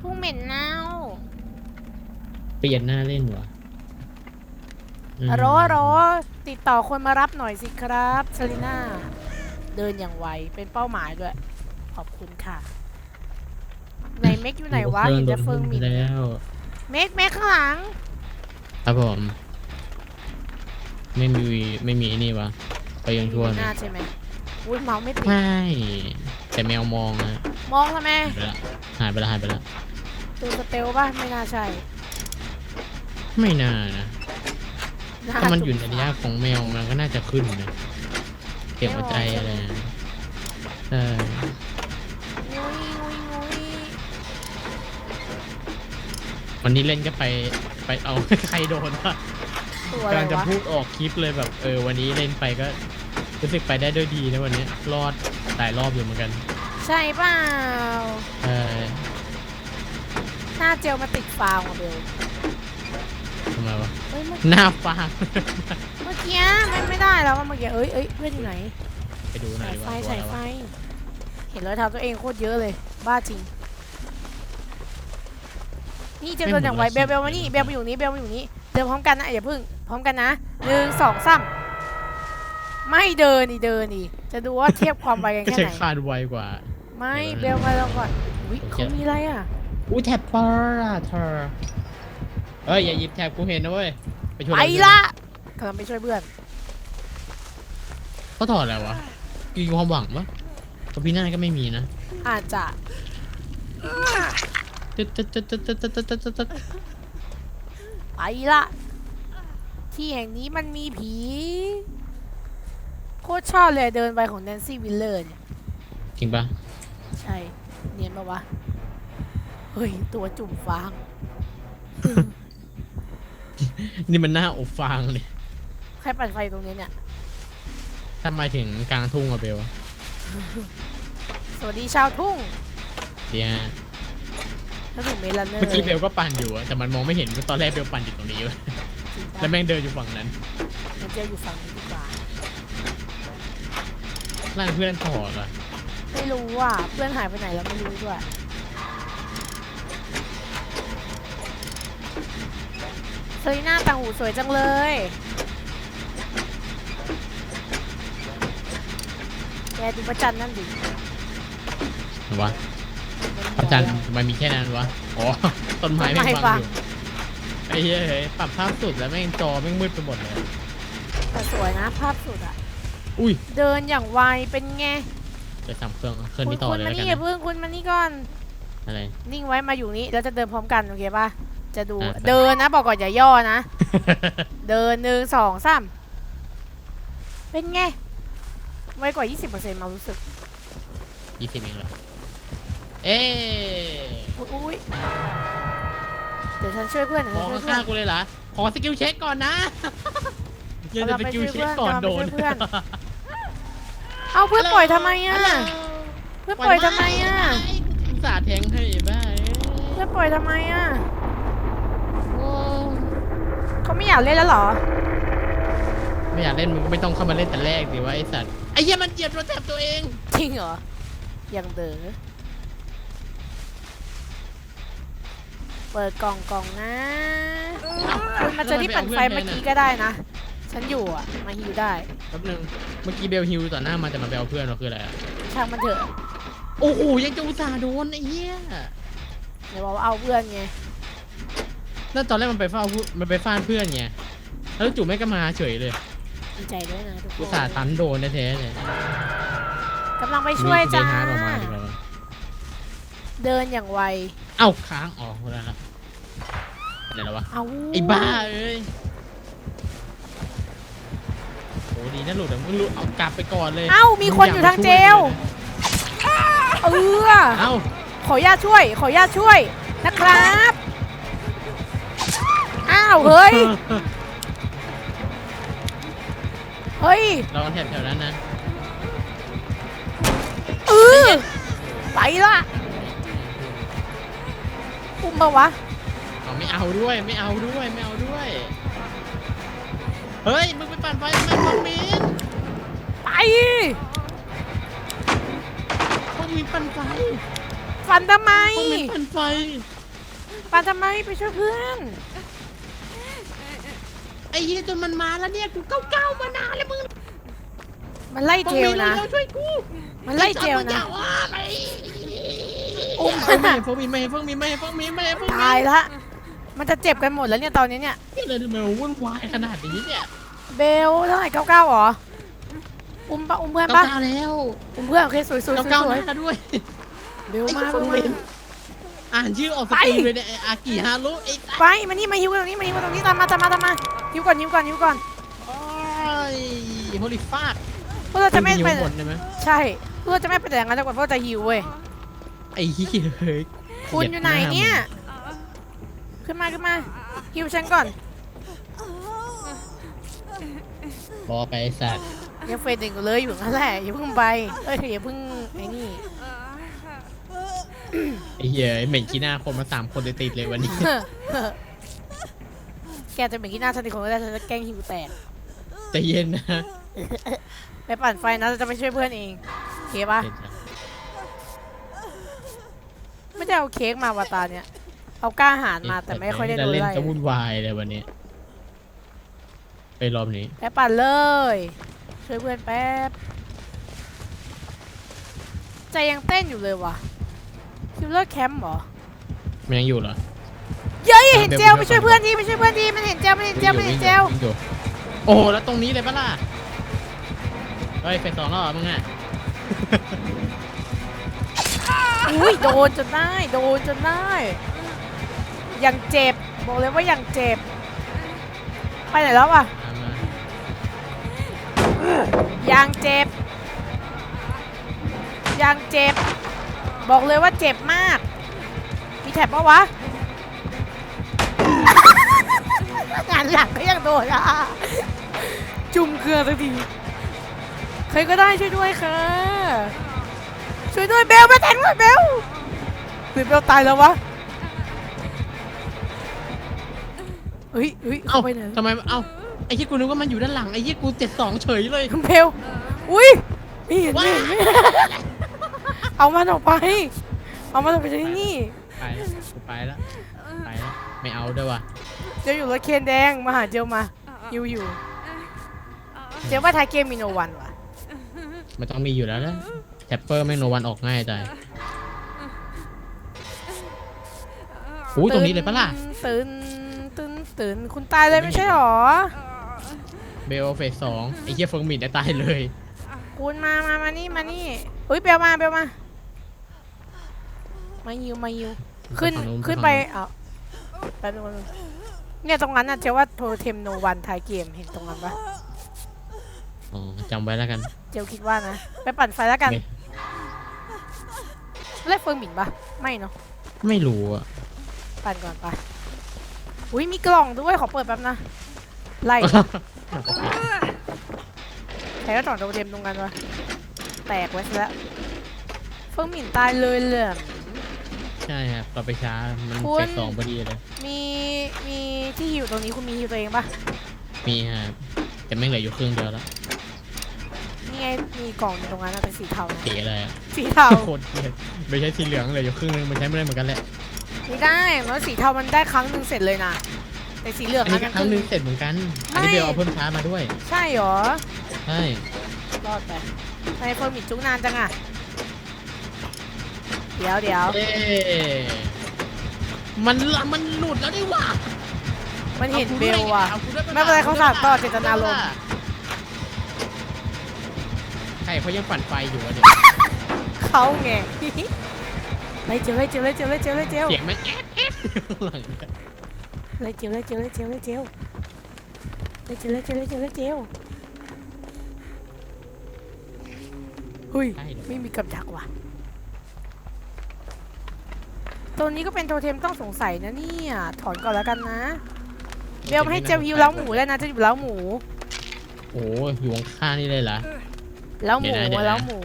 พุ่งเหม็นเน่าเปลี่ยนหน้าเล่นวะมรอรอติดต่อคนมารับหน่อยสิครับเซรีน่า เดินอย่างไว เป็นเป้าหมายด้วย ขอบคุณค่ะไหนเมกอยู่ไหนวะเครื่เห็อนจะเฟิงหมินแล้ว เมกเมกข้างหลัง ครับผม ไม่มีไม่มีไอ้นี่วะไปยังชวนหน้าใช่ไหมอุ้ยเมาส์ไม่ติด ไม่แต่แมวมองนะมองทำไมหายไปละหายไปละหายไปละ ตูสเตลป่ะ ไม่น่าใช่ไม่น่านะหถ้ามันอยู่ในตุ่ระยะของแมวมันก็น่าจะขึ้นนะเก็บหัวใจอะไรนะเอองุยงุยงุยวันนี้เล่นก็ไปไปเอาใครโดนวะตัวอะไรกำลังจะวะพูดออกคลิปเลยแบบ เออ วันนี้เล่นไปก็รู้สึกไปได้ด้วยดีนะวันนี้ รอดหลายรอบอยู่เหมือนกัน ใช่เปล่า เออ หน้าเจลมาติดฟาวอะเบลทำไมวะเอ้ยเมื่อหน้าฟาง เมื่อกี้มันไม่ได้แล้วอะเมื่อกี้เอ้ยเอ้ยเพื่อนอยู่ไหนไปดูหน่อสายยดีกไฟว่าสายตัวไฟอะไรวะเห็นรอยเท้าตัวเองโคตรเยอะเลย บ้าจริง นี่เจอตัวอย่างไวเบลเบลมานี่เบลมาอยู่นี้เบลมาอยู่นี้เดินพร้อมกันนะอย่าเพึ่งพร้อมกันนะหนึ่งสองสามไม่เดินนี่เดินนี่จะดูว่าเทียบความไวกันก็แค่ใช้ไหน คาดไวกว่า ไม่เบลมาลองก่อนอุ้ยเขามีอะไรอะ อุ้ยแท็บปาร์เธอเอ้ยอย่าหยิบแท็บกูเห็นนะเว้ยไปช่วยไปละกำลังไปช่วยเพื่อนเขาถอดอะไรวะมีความหวังปะเพราะพี่หน้าก็ไม่มีนะอาจจะตึ๊ดตึ๊ดตึ๊ดตึ๊ดตึ๊ดตึ๊ดตึ๊ดตึ๊ดตึ๊ดไปละที่แห่งนี้มันมีผี โคตรชอบเลยเดินไปของแนนซี่วิลเลอร์เนี่ยจริงปะใช่ เนียนปะวะ เฮ้ย ตัวจุ่มฟาง นี่มันหน้าอบฟางเลยใครปั่นไฟตรงนี้เนี่ย ทำไมถึงกลางทุ่งอะเบลสวัสดีชาวทุ่งเดี๋ยวถ้าถึงเมลันเนอร์เมื่อกี้เบลก็ปั่นอยู่อะแต่มันมองไม่เห็นตอนแรกเบลปั่นอยู่ตรงนี้เว้ยจริงปะแล้วแม่งเดินอยู่ฝั่งนั้นมันเจออยู่ฝั่งนี้ดีกว่า ร่างเพื่อนถอดอะไม่รู้อะ เพื่อนหายไปไหนแล้วไม่รู้ด้วย เซรีน่าต่างหูสวยจังเลย แกดูประจันนั่นดิหรือวะพระจันทร์ทำไมมีแค่นั้นวะ อ๋อ ต้นไม้ไม่งบังอยู่ไอ้เหี้ยเฮ้ยปรับภาพสุดแล้วแม่งจอแม่งมืดไปหมดเลย แต่สวยนะภาพสุดอะอุ้ย เดินอย่างไวเป็นไงไปสามเครื่องเครื่องคุณนี้ต่อคุณเลยมาแล้วกันี่นอย่านะเพิ่งคุณมานี่ก่อน อะไร นิ่งไว้มาอยู่นี้แล้วจะเดินพร้อมกันโอเคปะ จะดูอะ เดินนะบอกก่อนอย่าย่อนะ เดินหนึ่งสองสามเป็นไงไวกว่า 20%มารู้สึกยี่สิบเองเหรอเอ๊ะอุ๊ยอุ๊ยเดี๋ยวฉันช่วยเพื่อนเดี๋ยวขฉัอนช่วยเพื่อข้านงๆกูเลยเหรอขอสกิลเช็คก่อนนะยังจะเอาสไปกิลช่วยเช็คก่อนเพื่อนโดนเอาไปช่วยเพื่อน เอาเพื่อนปล่อยทำไมอะเพื่อนปล่อยทำไมอะอุตส่าห์แทงให้บ้าเพื่อนปล่อยทำไมอะโอ้เขา ไม่อยากเล่นแล้วเหรอ ไม่อยากเล่นมึงก็ไม่ต้องเข้ามาเล่นแต่แรกสิว่าไอสัตว์ไอ้เหี้ยมันเหยียบโดนแถบตัวเอง จริงเหรอ ยังเด๋อเปิดกล่องกล่องนะคุณมาเจอที่ปั่นไฟเมื่อกี้ก็ได้นะ ฉันอยู่อะ มาฮิวได้ แป๊บนึง เมื่อกี้เบลฮิวต่อหน้ามาแต่มาเบลเพื่อนเราคืออะไรอะช่างมันเถอะ โอ้โหยังจะอุตส่าห์โดนไอ้เหี้ยเดี๋ยวบอกว่าเอาเพื่อนไง แล้วตอนแรกมันไปเฝ้าผู้มันไปฟาดเพื่อนไงแล้วจู่แม่งก็มาเฉยเลยดีใจด้วยนะทุกคอุตนส่าห์ตันโดนแท้ๆเลยกำลังไปช่วยจ้ามีเดทฮาร์ดออกมาดีกว่าเดินอย่างไว เอ้าค้างอ๋อคนละละไหนแล้ววะ เอาไอ้บ้าเอ้ยโหดีนะหลุดอะมึงหลุดเอากลับไปก่อนเลยเอ้ามีคนอยู่ทางเจล เออ เอ้าขออนุญาตช่วย ขออนุญาตช่วยนะครับอ้าว เฮ้ย เฮ้ยเราแถบแถวนั้นนะเออไปละอุ้มปะวะ เอาไม่เอาด้วยไม่เอาด้วยไม่เอาด้วย เฮ้ยมึงไปปั่นไฟทำไมบอลมินไป พวกมึงปั่นไฟฟันทำไม พวกมันปั่นไฟฟันทำไมไปช่วยเพื่อนไอ้เหี้ยจนมันมาแล้วเนี่ยกูเก้าเก้ามานานแล้วมึงมันไล่เจลนะพวกมึงเร็วๆช่วยกูมันไล่เจลไอ้นะสัตว์มึงอย่าว่าไปอุ้มเพิ่งมีเพิ่งมีไม่เพิ่งมีไม่เพิ่งมีไม่เพิ่งมีตายละ มันจะเจ็บกันหมดแล้วเนี่ยตอนนี้เนี่ยนี่เลยทำไมมันวุ่นวายขนาดนี้เนี่ยเบลเท่าไหร่เก้าเก้าหรอ อุ้มปะอุ้มเพื่อนเก้าปะเก้าแล้วอุ้มเพื่อนโอเคสวยสวยสเก้าวยเก้าสวยหน้าด้วย เบลไอ้มาเฟิเบลงมาเวน อ่านชื่อออกสตรีมเลยเนี่ยไอ้อากิฮารุไอ้ไปมานี่มาฮิวกันตรงนี้มาฮิวกันตรงนี้ตามมาตามมาตามมาฮิวก่อนฮิวก่อนฮิวก่อนโอ้ยโฮลิฟาดพวกเราจะไม่ยิงไปหมดเลยไหมใช่พวกเราจะไม่ไปแต่อย่างนั้นจนกว่าพวกเราจะฮิวเว้ยไอ้เหี้ยเฮ้ยคุณอยู่ไหนเนี่ยขึ้นมาขึ้นมาฮิวฉันก่อนรอไปไอ้สัตว์ยังเฟสหนึ่งอยู่เลยอยู่นั่นแหละอย่าเพิ่งไปเอ้ยอย่าเพิ่ง ไอ้นี่ไอ้เหี้ยเหม็นขี้หน้าคนมาสามคนติดๆเลยวันนี้ แกจะเป็นขี้หน้าฉันอีกคนก็ได้ฉันจะแกล้งฮิวแตกใจเย็นนะไปปั่นไฟนะเราจะไปช่วยเพื่อนเองโอเคปะเย็นจ้ะไม่ได้เอาเค้กมาวาตาเนี่ย เอากล้าหารมาแต่ไม่ค่อยได้โดนเล่นไล่จะวุ่นวายเลยวันนี้ ไปรอบนี้ ไปปั่นเลย ช่วยเพื่อนแป๊บใจยังเต้นอยู่เลยว่ะคิว เลอร์แคมป์เหรอมันยังอยู่เหรอเย้ยเห็นเจลเดี๋ไปยวช่วยเพื่อนดีไปช่วยเพื่อนดีมันเห็นเจลมันเห็นเจลมันเห็นเจลวิ่งอยู่โอ้โหแล้วตรงนี้เลยปะล่ะเฮ้ยเฟสสองแล้วเหรอมึงอะอุ้ยโดนจนได้โดนจนได้ยังเจ็บบอกเลยว่ายังเจ็บ ไปไหนแล้วอะมามายังเจ็บยังเจ็บ บอกเลยว่าเจ็บมาก มีแถบปะวะ งานหลังก็ยังโดนอะ จุ่มเกลือสักทีใครก็ได้ช่วยด้วยค่ะ ช่วยด้วยเบลมาแทงด้วยเบลหรือเบลตายแล้ววะเฮ้ยเฮ้ยเอ้าเข้าไปไหนทำไมเอ้าไอ้เหี้ยกูนึกว่ามันอยู่ด้านหลังไอ้เหี้ยกูเจ็ดสองเฉยเลยเบลอุ้ยไม่เห็นไม่เห็นไม่เห็น เอามันออกไป เอามันออกไปจากที่นี่ ไปแล้วกูไปแล้วไปแล้วไม่เอาด้วยว่ะเจลอยู่รถเคนแดง มาหาเจลมา อยู่อยู่เจลว่าทายเกมมีโนวันว่ะมันต้องมีอยู่แล้วนะแทปเปอร์แม่งโนวันออกง่ายใจอู้ตรงนี้เลยปะล่ะตื่นตื่นตื่นคุณตายเลยไม่ใช่หรอ เบลเฟสสองไอ้เหี้ยเฟิงหมินได้ตายเลย คุณมามามานี่มานี่เฮ้ยเบลมาเบลมา มายิวมายิวขึ้นฝั่งนู้ขึ้นไปเอ้าแป๊บนึงแป๊บนึงเนี่ยตรงนั้นน่ะเจลว่าโทรเทมโนวันทายเกมเห็นตรงนั้นปะอ๋อจำไว้แล้วกัน เจลคิดว่านะ ไปปั่นไฟแล้วกันไม่เล่นเฟิร์มบินปะไม่เนาะไม่รู้อะปั่นก่อนไปอุ้ยมีกล่องด้วยขอเปิดแป๊บนะไล่ใครก็ต่องโดเทมตรงกันวะแตกไว้ซะแล้วเฟิร์มบินตายเลยเหลย ใช่ครับเราไปช้า มันคุณเฟสสองพอดีเลย มีมีที่หิวตรงนี้คุณมีหิวตัวเองปะมีครับแต่ไม่งเหลืออยู่ครึ่งเดียวแล้วนี่ไงมีกล่องอยู่ตรงนั้นนะเป็นสีเทานะสีอะไรอะสีเทา โคตรเกลียดไม่ใช่สีเหลืองเหลยอยู่ครึ่งนึงมันใช้ไม่ได้เหมือนกันแหละ ไม่ได้แล้วสีเทามันได้ครั้งหนึ่งเสร็จเลยนะแต่สีเหลืองอันนี้ก็ะครั้งนึงเสร็จเหมือนกัน อันนี้ไม่เบลเอาเพิ่มช้ามาด้วย ใช่เหรอ ใช่ รอดไปทำไมเฟิร์มบินจุกนานจังอะ เดี๋ยวเดี๋ยวเอ๊ะมันละมันหลุดแล้วนี่หว่ามันเห็นอากูเบด้วยลว่ะ อากูด้วยไม่เป็นไรเขาสานต่อเจตนารมณ์ ใช่เขายังปั่นไฟอยู่อะเนี่ยเขาไงไล่เจียวไล่เจียวไล่เจียวไล่เจียวไล่เจียวเสียงมันแอ๊ดแอ๊ดหลังเนี่ยไล่เจียวไล่เจียวไล่เจียวไล่เจียวไล่เจียวไล่เจียวไล่เจียวไล่เจียวเฮ้ย ใช่เหรอไม่มีกับดักว่ะ ตัวนี้ก็เป็นโทเทมต้องสงสัยนะเนี่ยถอนก่อนแล้วกันนะเบลมาให้เจลฮิวเล้าหมูแล้วนะจะอยู่เล้าหมูโอ้ยอยู่ข้างๆนี่เลยเหรอเล้าหมูเดี๋ยวนะเดี๋ยวนะเล้าหมู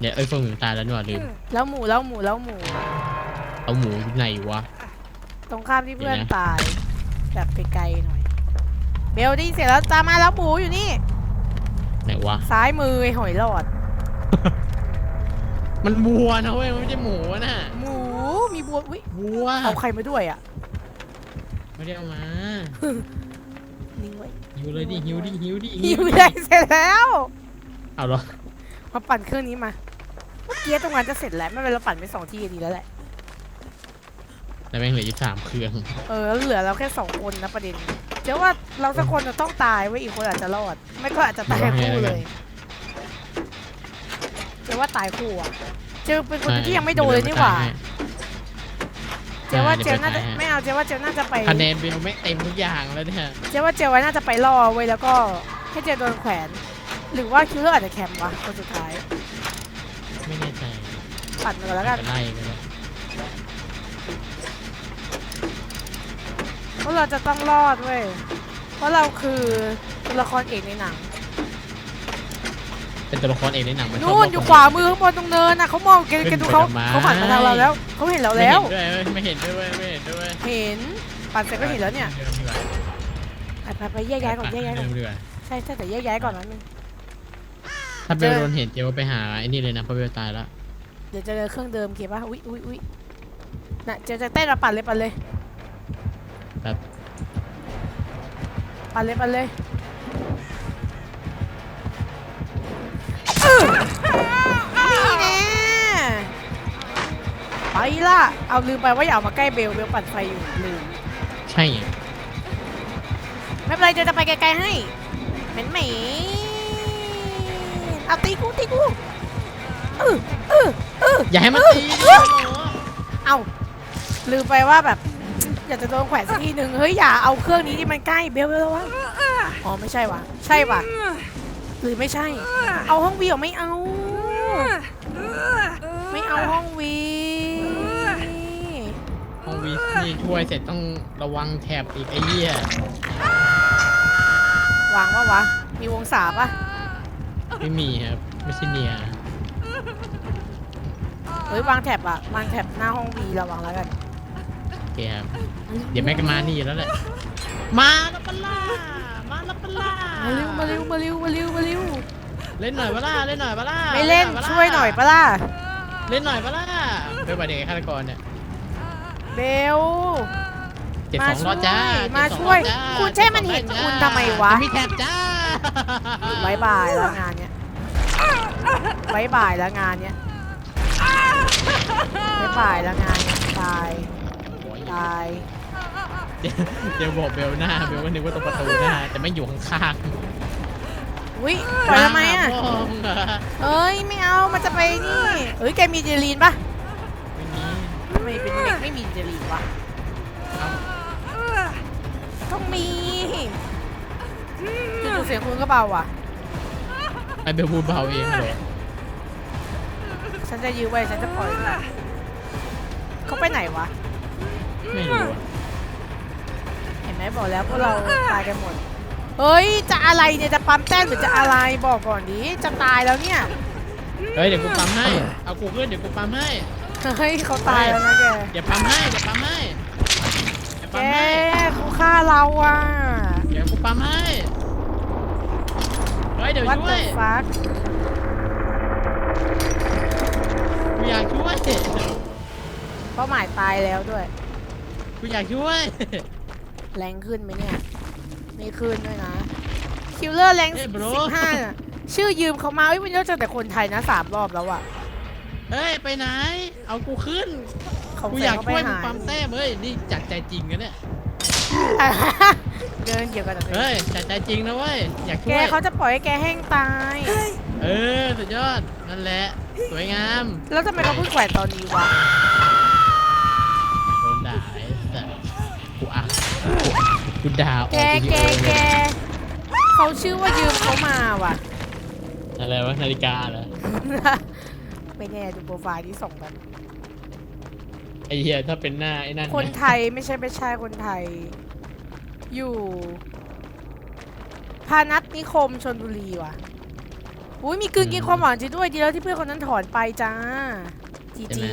เนี่ยเอ้ยเฟิงหมิงตายแล้วนี่หว่าลืมเล้าหมูเล้าหมูเล้าหมูเอาหมูอยู่ไหนวะตรงข้ามที่เพื่อนเดี๋ยวนะตายแบบไกลๆหน่อย เบลได้ยินเสียงแล้วตามมาแล้วหมูอยู่นี่ไหนวะซ้ายมือไอ้หอยหลอด มันวัวนะเว้ยมันไม่ใช่หมูนะหมู มีบัวอุ้ยวัวเอาใครมาด้วยอะไม่ได้เอามานิ่งไว้หิวเลยดิหิวดิหิวดิหิวดิได้เสร็จแล้วเอาเหรอมาปั่นเครื่องนี้มาเมื่อกี้ตรงนั้นจะเสร็จแล้วไม่เป็นไรเราปั่นไปสองที่ดีแล้วแหละแต่แม่งเหลืออยู่สามเครื่องเออแล้วเหลือเราแค่สองคนนะประเด็นเจ๊ว่าเราสักคนจะต้องตายไว้ยอีกคนอาจจะรอด ไม่ก็อาจจะตายคู่เลยเจ๊ว่าตายคู่อะเจอเป็นคนที่ยังไม่โดนเลยนี่หว่า เจ๊ว่าเจลน่าจะไม่เอาเจ๊ว่าเจลน่าจะไปคะแนนเบลไม่เต็มทุกอย่างแล้วเนี่ยเจ๊ว่าเจลไว้น่าจะไปล่อไว้ยแล้วก็ให้เจลโดนแขวน หรือว่าคิลเลอร์อาจจะแคมป์วะคนสุดท้ายไม่แน่ใจปั่นมาก่อนแล้วกันจะไล่กันเลยเพราะเราจะต้องรอดเว้ยเพราะเราคือตัวละครเอกในหนังเป็น ตัวละครเอกในหนังมันชบนู่นอยู่ขวามือข้างบนตรงเนินนะเขามองแกแกดูเขาขึ้นไปทำไมเขาผ่านมาทางเราแล้วเขาเห็นเราไม่แล้วเห็นด้วยเว้ยไม่เห็นด้วยเว้ยไม่เห็นด้วยเว้ยเห็นปั่นเสร็จก็เห็นแล้วเนี่ยดิดีกว่าไปไปไปแยกย้ายก่อนแยกย้ายก่อนเดิดีกว่าใช่ใช่แต่แยกย้ายก่อนนะนึงถ้าเบลเจอโดนเห็นเจลไปหาไอ้นี่เลยนะเพราะเบลตายแล้วเดี๋ยวจะเจอเครื่องเดิมเก็บป่ะอุ้ยอุ้ยอุ้ยน่ะเจอจะเต้นเราปั่นเลยปั่นเลยแบบปั่นเลยปั่นเลย ไปละเอาลืมไปว่าอย่าเอามาใกล้เบลเบลปั่นไฟอยู่ลืมใช่ไงไม่เป็นไรเดี๋ยวจะไปไกลๆให้เหม็นเหม็นเอาตีกูตีกูเออเออเอออย่าให้มันตีดิเออเอาลืมไปว่าแบบ อยากจะโดนแขวนสักทีหนึ่งเฮ้ยอย่าเอาเครื่องนี้ที่มันใกล้เบลเบลระวะอ๋อไม่ใช่วะใช่วะหรือไม่ใช่ เอาห้องวีออกไม่เอา ไม่เอาห้องวีห้ องวีนี่ช่วยเสร็จต้องระวังแถบอีกไอ้เหี้ยวางว่าวะ มีวงสาปะไม่มีครับ ไม่ใช่เนียเฮ้ยวางแถบอะวางแถบหน้าห้องวีระวังแล้วกันโอเคครับ เดี๋ยวแม่งก็มานี่แล้วแหละ มาแล้วปะล่ามาแล้วปะล่ามาเร็วมาเร็วมาเร็วมาเร็วมาเร็วเล่นหน่อยปะล่าเล่นหน่อยปะล่าไม่เล่นปะาช่วยหน่อยปะล่ะเล่นหน่อยปะล่าเบลบาเด็กฆาตกรเนี่ย เบล เจ็ดมาสองรอดจ้าช่วยเจ็ดสองรอดจ้ามาช่วย คุณใช่มันเห็นจ็ดสองรอดคุณทำไมวะจมีแถบจ้าบายบายแล้วงานเนี้ยบายบายแล้วงานเนี้ยบายบายแล้วงานเนี้ยตาย ตาย เดี๋ยวเดี๋ยวบอกเบลหน้าเบลก็นึกว่าตรงประตูหน้าแต่ไม่อยู่ข้างอุ้ยๆปล่อยทำไมอะพ่อมึงเหรอเอ้ย ไม่เอา มันจะไปนี่ เอ้ย แกมีเจลีนปะ ไม่มีทำไมเป็นเด็กไม่มีเจลีนวะเอาต้องมีจู่ๆเสียงคุณก็เบาว่ะไอเบลพูดเบาเองเหรอฉันจะยื้อไว้ฉันจะปล่อยมันเขาไปไหนวะ ไม่รู้อะเห็นไหมบอกแล้วพวกเราตายกันหมด เฮ้ย จะอะไรเนี่ย จะปั๊มแต้มหรือจะอะไรบอกก่อนดิ จะตายแล้วเนี่ย เฮ้ยเดี๋ยวกูปั๊มให้ เอากูขึ้นเดี๋ยวกูปั๊มให้ เฮ้ยเขาตายแล้วนะแกเดี๋ยวปั๊มให้เดี๋ยวปั๊มให้เดี๋ยวแกปั๊มให้เขาฆ่าเราอะ เดี๋ยวกูปั๊มให้เฮ้ยเดี๋ยววัดช่วเดยฟักกูอยากช่วย เป้าหมายตายแล้วด้วย กูอยากช่วย แรงขึ้นไหมเนี่ย ไม่ขึ้นด้วยนะ คิลเลอร์แรงเอ้ย bro สิบห้าน่ะชื่อยืมเขามาเอ้ยวันนี้เราเจอแต่คนไทยนะสามรอบแล้วอะ เฮ้ย ไปไหน เอากูขึ้นเขากูใส่อยากเขาไปช่วยมึงหาปั๊มแต้มเฮ้ย นี่จากใจจริงนะเนี่ย เดินเกี่ยวกันเฮ้ยจากใจจริงนะเว้ย อยากแกช่วย เขาจะปล่อยให้แกแห้งตาย เออ สุดยอด นั่นแหละ สวยงาม แล้วทำไมเขาเพิ่งแขวนตอนนี้วะ โดนด่าไอ้สัสกูอะกูด่าออกแก วิดีแก โอเลแก ยเขาชื่อว่ายืมเขามาว่ะ อะไรวะนาฬิกาเหรอ ไม่แน่ดูโปรไฟล์ที่ส่งกัน ไอ้เหี้ยถ้าเป็นหน้าไอ้นั่นคนนะไทยไม่ใช่ไม่ใช่คนไทย อยู่ พานัทนิคมชนบุรีว่ะอุ้ยมีกลืนกินความหวานจริงด้วยดีแล้วที่เพื่อนคนนั้นถอนไปจ้าจีจี